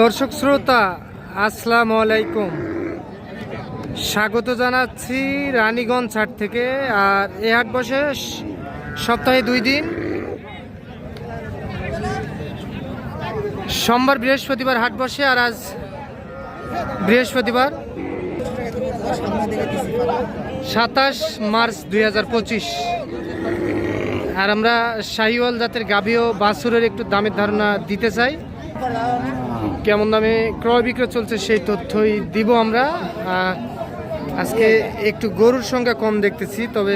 দর্শক শ্রোতা, আসসালামু আলাইকুম। স্বাগত জানাচ্ছি রানীগঞ্জ হাট থেকে। আর এ হাট বসে সপ্তাহে দুই দিন। সোমবার বৃহস্পতিবার হাট বসে আর আজ বৃহস্পতিবার। সাতাশ মার্চ দুই হাজার পঁচিশ। আর আমরা শাহিওয়াল জাতের গাভী ও বাছুরের একটু দামের ধারণা দিতে চাই। কেমন দামে ক্রয় বিক্রয় চলছে সেই তথ্যই দিব আমরা। আজকে একটু গরুর সংখ্যা কম দেখতেছি, তবে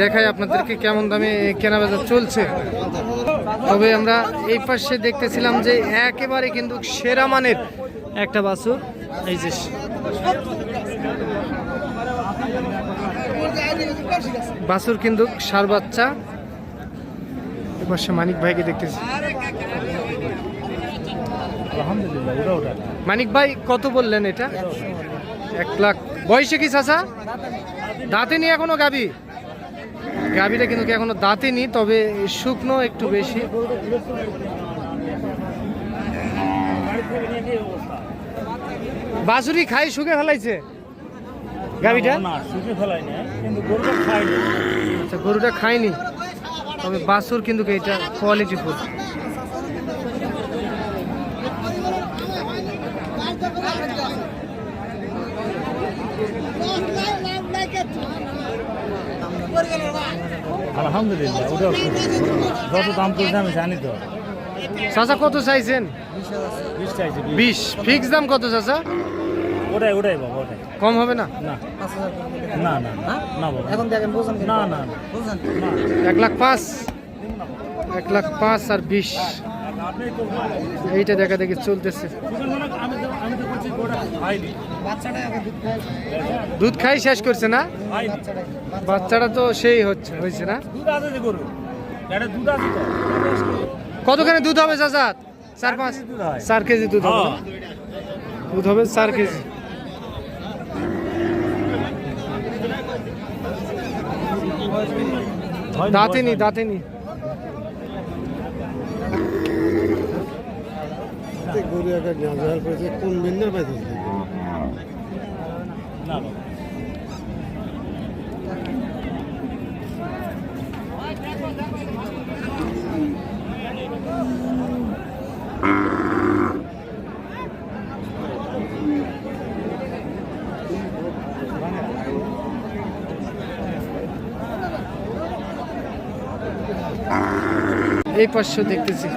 দেখাই আপনাদেরকে কেমন দামে কেনাবেচা চলছে। তবে আমরা এই পাশে দেখতেছিলাম যে একেবারে কিন্তু সেরা মানের একটা বাছুর, এই যে বাছুর কিন্তু সার বাচ্চা। এ পাশে মানিক ভাইকে দেখতেছি। মানিক ভাই কত বললেন এটা? এক লাখ। বয়সে কি চাচা? দাঁতে নি এখনও গাবি গাবিটা কিন্তু এখনও দাঁতে নি তবে শুকনো একটু বেশি। বাসুরি খাই শুকে ফেলাইছে গাবিটা আচ্ছা গরুটা খায়নি তবে বাসুর কিন্তু এটা কোয়ালিটি ফুল। আলহামদুলিল্লাহ খুব যত দাম করছে আমি জানি তো। চাচা কত চাইছেন? বিশ ফিক্স দাম কত চাচা? ওটাই ওটাই বাবা ওটাই। কম হবে না? না। না না না বাবা। এখন দেখেন বোঝেন না না না এক লাখ পাঁচ? এক লাখ পাঁচ আর বিশ। এইটা দেখা দেখি চলতেছে। দুধ খাই শেষ করছে না? বাচ্চাটা তো সেই হচ্ছে হয়েছে না? কতখানি দুধ হবে চাচা? চার পাঁচ হয়। চার কেজি দুধ হবে দুধ হবে চার কেজি। হয়নি, দাঁতে নি গরু একটা নাজার করেছে কোন বিন্দের পাইছে এই পাঁচশো দেখতেছি।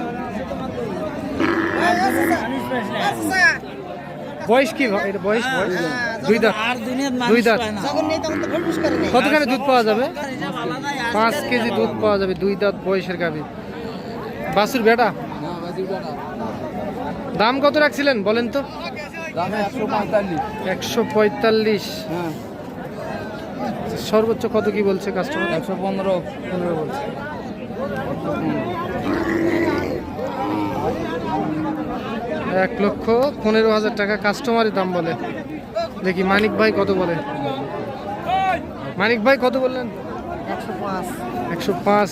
বয়স কি এটা বয়স বয়স? দুই দাঁত। দুই দাঁত। কতখানি দুধ পাওয়া যাবে? পাঁচ কেজি দুধ পাওয়া যাবে দুই দাঁত বয়সের গাভী। বাসুর বেটা? দাম কত রাখছিলেন বলেন তো? একশো পঁয়তাল্লিশ। সর্বোচ্চ কত কি বলছে কাস্টমার একশো পনেরো পনেরো বলছে। এক লক্ষ পনেরো হাজার টাকা কাস্টমারের দাম বলে। দেখি মানিক ভাই কত বলে? মানিক ভাই কত বললেন? একশো পাঁচ।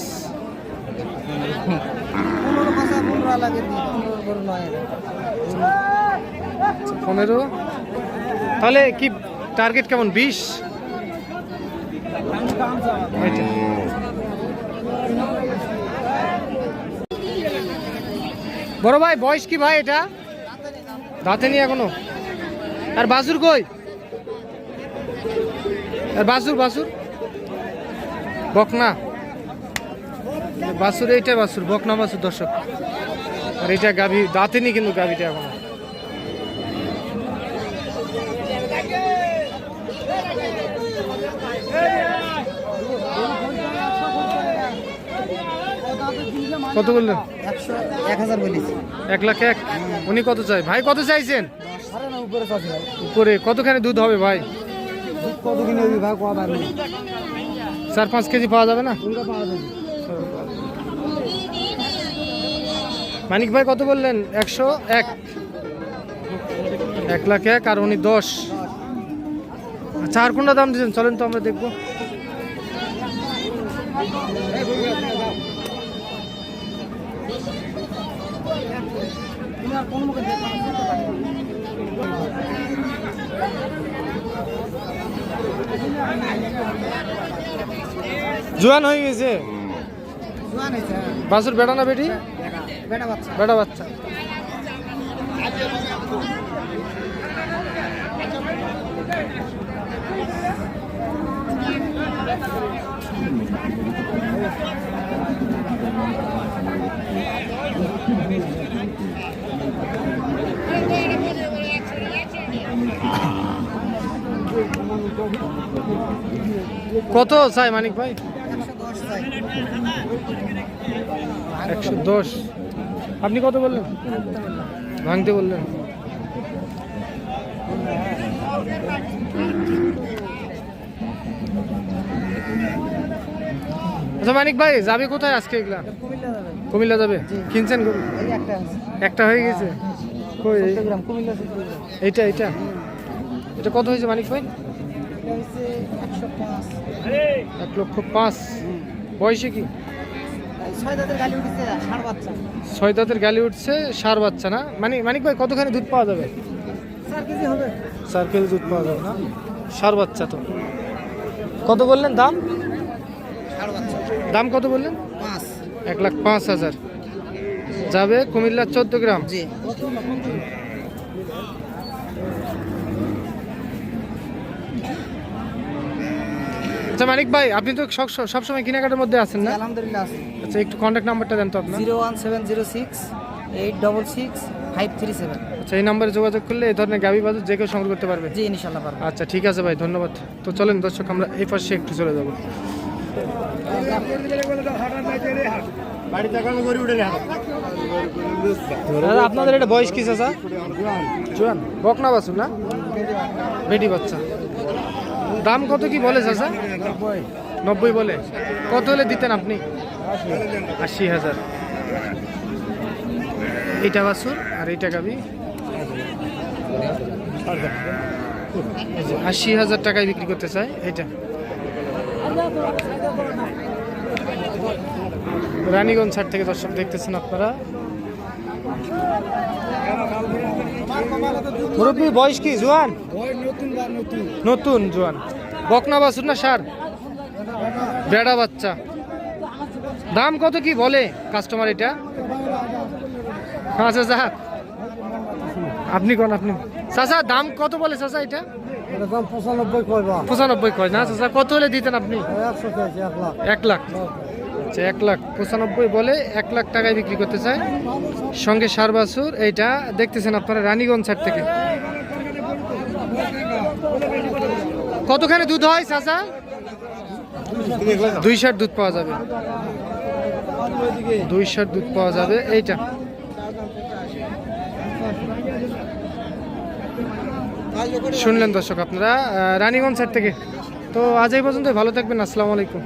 পনেরো? তাহলে কি টার্গেট কেমন? বিশ। বড় ভাই বয়স কি ভাই এটা? দাঁতে নি এখনও। আর বাসুর কই? আর বাসুর বাসুর? বকনা বাসুর, এইটা বাসুর বকনা বাসুর, দর্শক। আর এটা গাভী, দাঁতে নি কিন্তু গাভীটা এখনও। কত বললেন? এক লাখ এক? উনি কত চাই? ভাই কত চাইছেন? উপরে কতখানি দুধ হবে ভাই? চার পাঁচ কেজি পাওয়া যাবে না? মানিক ভাই কত বললেন? একশো এক। এক লাখ এক আর উনি দশ। আচ্ছা আর কোনটা দাম দিয়েছেন? চলেন তো আমরা দেখব। জোয়ান হয়ে গেছে? হ্যাঁ। বাসুর বেটা না বেটি? বেটা বাচ্চা। Thank you. কত চাই মানিক ভাই? একশো দশ। আপনি কত বললেন? ভাঙতে বললেন। আচ্ছা মানিক ভাই যাবে কোথায় আজকে এগুলা? কুমিল্লা যাবে। কিনছেন একটা হয়ে গেছে? এইটা এইটা? এটা কত হয়েছে মানিক ভাই? এটা এক লক্ষ পাঁচ। বয়সে কি? ছয় দাঁতের গালি উঠেছে সার বাচ্চা। না? মানে মানিক ভাই কতখানি দুধ পাওয়া যাবে? চার কেজি দুধ পাওয়া যাবে না? সার বাচ্চা তো। কত বললেন দাম? দাম কত বললেন? এক লাখ পাঁচ হাজার। যাবে কুমিল্লার চোদ্দ গ্রাম? জি। আচ্ছা মানিক ভাই আপনি তো সব- সবসময় কেনাকাটার মধ্যে আছেন না? আলহামদুলিল্লাহ আচ্ছা একটু কন্ট্যাক্ট নাম্বারটা দেন তো আপনার। Zero one seven zero six eight double six five three seven. আচ্ছা এই নাম্বারে যোগাযোগ করলে এই ধরনের গাভি বাজার যে কেউ সংগ্রহ করতে পারবে। জি ইনশাল্লাহ পারব। আচ্ছা ঠিক আছে ভাই ধন্যবাদ। তো চলেন দর্শক আমরা এই পাশে একটু চলে যাব। দাদা আপনাদের এটা বয়স কি চাচা জোয়ান। বকনা বাছুর না? বেটি বাচ্চা। দাম কত কি বলে চাচা? নব্বই। বলে। কত হলে দিতেন আপনি? আশি হাজার। এইটা বাছুর আর এইটা গাবি আশি হাজার টাকায় বিক্রি করতে চায়। এইটা রানীগঞ্জ ছাড় থেকে দর্শক দেখতেছেন আপনারা। মুরব্বী, বয়স কি? জোয়ান? নতুন, জোয়ান। বকনা বাছুর না সার? বেড়া বাচ্চা। দাম কত কি বলে কাস্টমার এটা? আচ্ছা যাক আপনি কোন আপনি? চাচা, দাম কত বলে চাচা এটা? পঁচানব্বই কয় না? চাচা কত হলে দিতেন আপনি? এক লাখ। আচ্ছা এক লাখ। পঁচানব্বই বলে এক লাখ টাকায় বিক্রি করতে চায়। সঙ্গে সার বাছুর এইটা দেখতেছেন আপনারা রানীগঞ্জ ছাড় থেকে। কতখানি দুধ হয় চাচা? দুই শার্ট দুধ পাওয়া যাবে। দুই শার্ট দুধ পাওয়া যাবে এইটা। শুনলেন দর্শক আপনারা রানীগঞ্জ সাইড থেকে। তো আজ এই পর্যন্ত ভালো থাকবেন আসসালামু আলাইকুম।